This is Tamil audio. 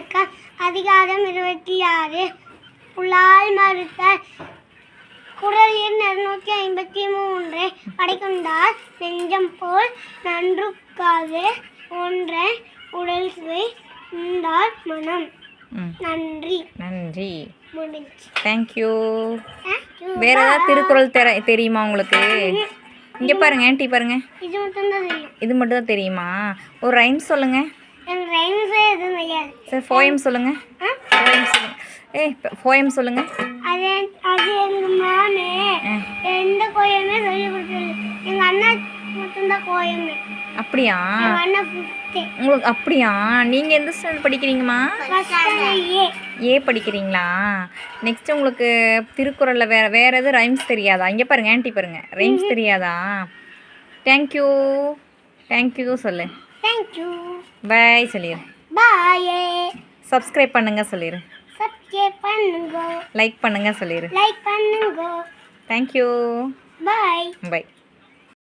இலக்கம் அதிகாரம் இருபத்தி ஆறு. புலால் மறுத்தல் குரல் எண் இருநூற்றி ஐம்பத்தி மூன்று. படைக்கொண்டால் நெஞ்சம் போல் நன்றுக்காது. ஒன்றை உடல் சுவை உண்டால் மனம். நன்றி. நன்றி. தேங்க்யூ வேற ஏதாவது திருக்குறள் தெர தெரியுமா உங்களுக்கு? இங்கே பாருங்க ஆன்ட்டி பாருங்க. இது மட்டும்தான் தெரியும். இது மட்டும் தான் தெரியுமா? ஒரு ரைம் சொல்லுங்க எனக்கு ரைம்ஸே எதுவும் தெரியாது சரி ஃபோயம் சொல்லுங்க? ஃபோயம் சொல்லுங்க. ஏய் ஃபோயம் சொல்லுங்க. அது அது எங்கள் மாமே. எந்த கோயமே சொல்லி கொடுத்தது எங்கள் அண்ணா மட்டும்தான் கோயமே. அப்படியா? உங்களுக்கு அப்படியா? நீங்கள் எந்த ஸ்டாண்டர்ட் படிக்கிறீங்கம்மா? ஏ படிக்கிறீங்களா? நெக்ஸ்ட் உங்களுக்கு திருக்குறளில் வேற வேற எதுவும் ரைம்ஸ் தெரியாதா? இங்கே பாருங்க ஆன்ட்டி பாருங்க. ரைம்ஸ் தெரியாதா? தேங்க்யூ தேங்க்யூ சொல்லு. தேங்க்யூ பாய் சொல்லிடு. பாயே. சப்ஸ்கிரைப் பண்ணுங்க சொல்லிடு சப்ஸ்கிரைப் பண்ணுங்க. லைக் பண்ணுங்க சொல்லிடு லைக் பண்ணுங்க. Thank you bye bye